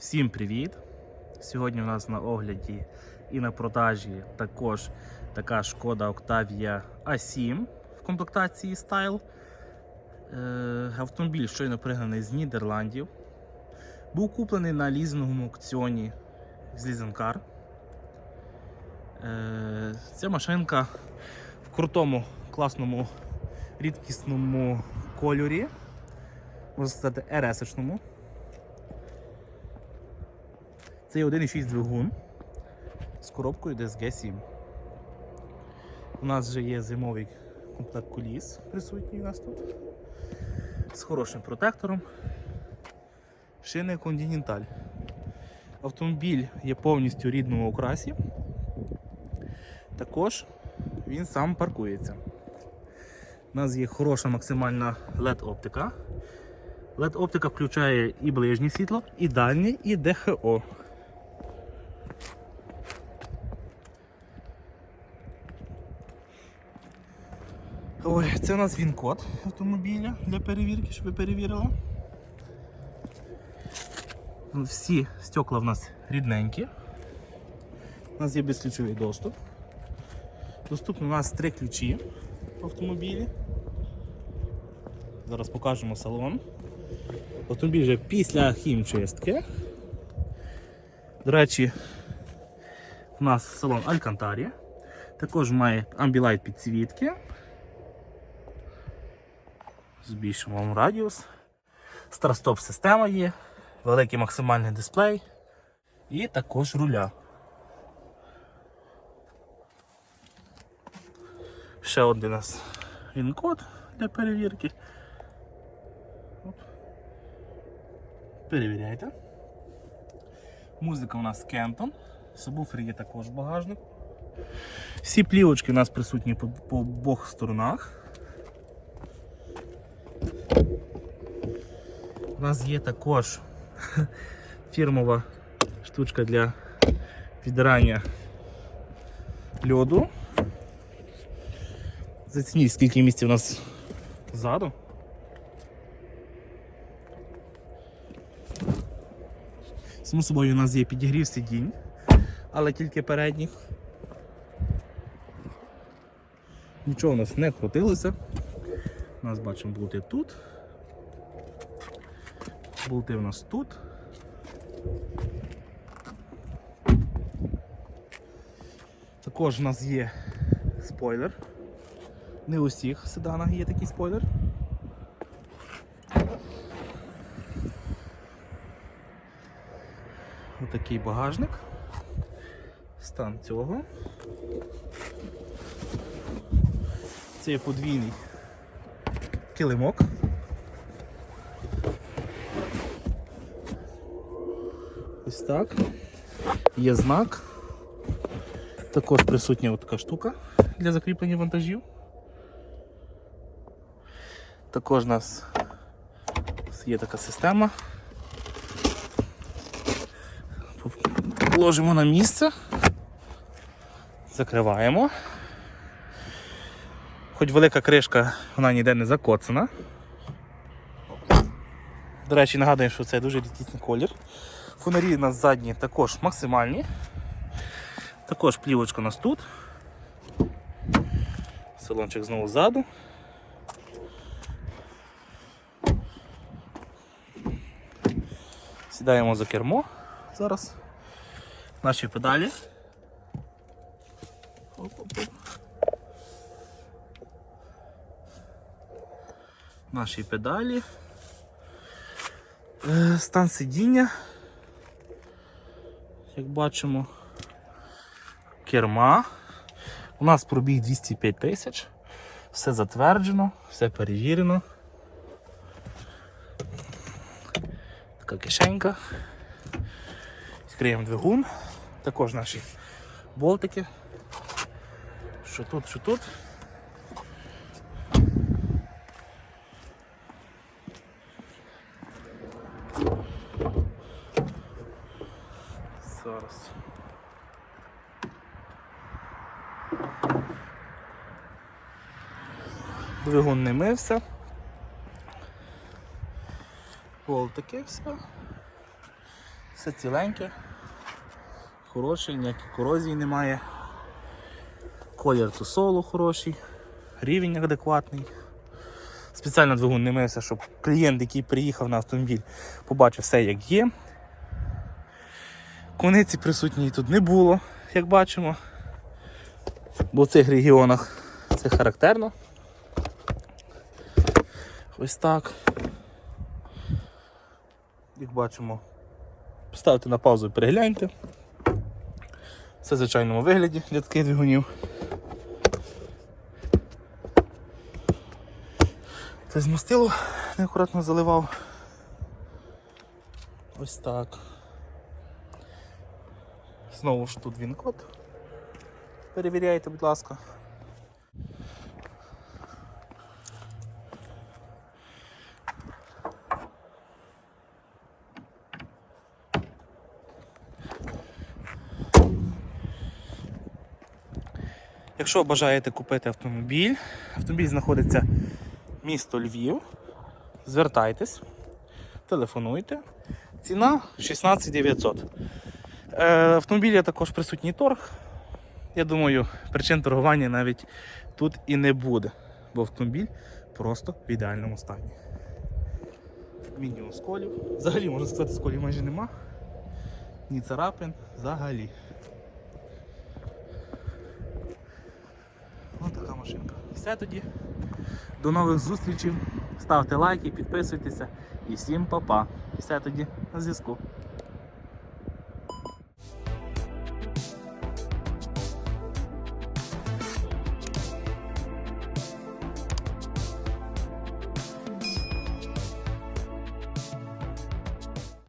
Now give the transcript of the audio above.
Всім привіт! Сьогодні у нас на огляді і на продажі також така шкода Octavia A7 в комплектації Style. Е, Автомобіль щойно пригнаний з Нідерландів. Був куплений на лізинговому аукціоні з Лізенкар. Е, Ця машинка в крутому, класному, рідкісному кольорі, можна сказати, РС-шному. Це є 1,6 двигун з коробкою DSG 7. У нас вже є зимовий комплект коліс присутній у нас тут. З хорошим протектором. Шини Continental. Автомобіль є повністю в рідному окрасі. Також він сам паркується. У нас є хороша максимальна LED-оптика. LED-оптика включає і ближнє світло, і дальнє, і ДХО. Ой, це у нас він-код автомобіля для перевірки, щоб ви перевірили. Всі стекла в нас рідненькі. У нас є безключовий доступ. Доступно у нас три ключі в автомобілі. Зараз покажемо салон. Автомобіль вже після хімчистки. До речі, у нас салон Алькантарі. Також має амбілайт підсвітки. Збільшимо вам радіус. Старстоп система є, великий максимальний дисплей і також руля. Ще один у нас він-код для перевірки. Перевіряйте. Музика у нас Кентон. Сабвуфер є також в багажнику. Всі плівочки у нас присутні по обох сторонах. У нас є також фірмова штучка для підрання льоду. Зацініть, скільки місця у нас ззаду. Само собою у нас є підігрів сидінь, але тільки передніх. Нічого у нас не крутилося. У нас бачимо болти тут. Болти у нас тут. Також у нас є спойлер. Не у всіх седанах є такий спойлер. Отакий багажник. Стан цього. Це є подвійний килимок. Ось так. Є знак. Також присутня така штука для закріплення вантажів. Також у нас є така система. Ложимо на місце, закриваємо. Хоч велика кришка, вона ніде не закоцана. До речі, нагадую, що це дуже рідкісний колір. Фонарі у нас задні також максимальні. Також плівочка у нас тут. Салончик знову ззаду. Сідаємо за кермо зараз. Наші педалі. Наші педалі. Е, Стан сидіння. Як бачимо, керма. У нас пробіг 205 тисяч. Все затверджено, все перевірено. Така кишенька. Відкриємо двигун. Також наші болтики. Що тут, що тут. Зараз. Двигун не мився. Болтики все. Все ціленьке, хороше, ніякої корозії немає. Колір тусолу хороший, рівень адекватний. Спеціально двигун не мився, щоб клієнт, який приїхав на автомобіль, побачив все як є. Кониці присутньої тут не було, як бачимо. Бо в цих регіонах це характерно. Ось так. Як бачимо, поставте на паузу і перегляньте. Все в звичайному вигляді для таких двигунів. Це змастило, неаккуратно заливав. Ось так. Знову ж тут він код. Перевіряйте, будь ласка. Якщо бажаєте купити автомобіль, автомобіль знаходиться місто Львів. Звертайтесь, телефонуйте. Ціна 16 900. Е, автомобілі також присутній торг. Я думаю, причин торгування навіть тут і не буде, бо автомобіль просто в ідеальному стані. Мінімум сколів. Взагалі, можна сказати, сколів майже нема. Ні царапин взагалі. Ось така машинка. Все тоді. До нових зустрічей. Ставте лайки, підписуйтеся і всім па-па. Все тоді на зв'язку.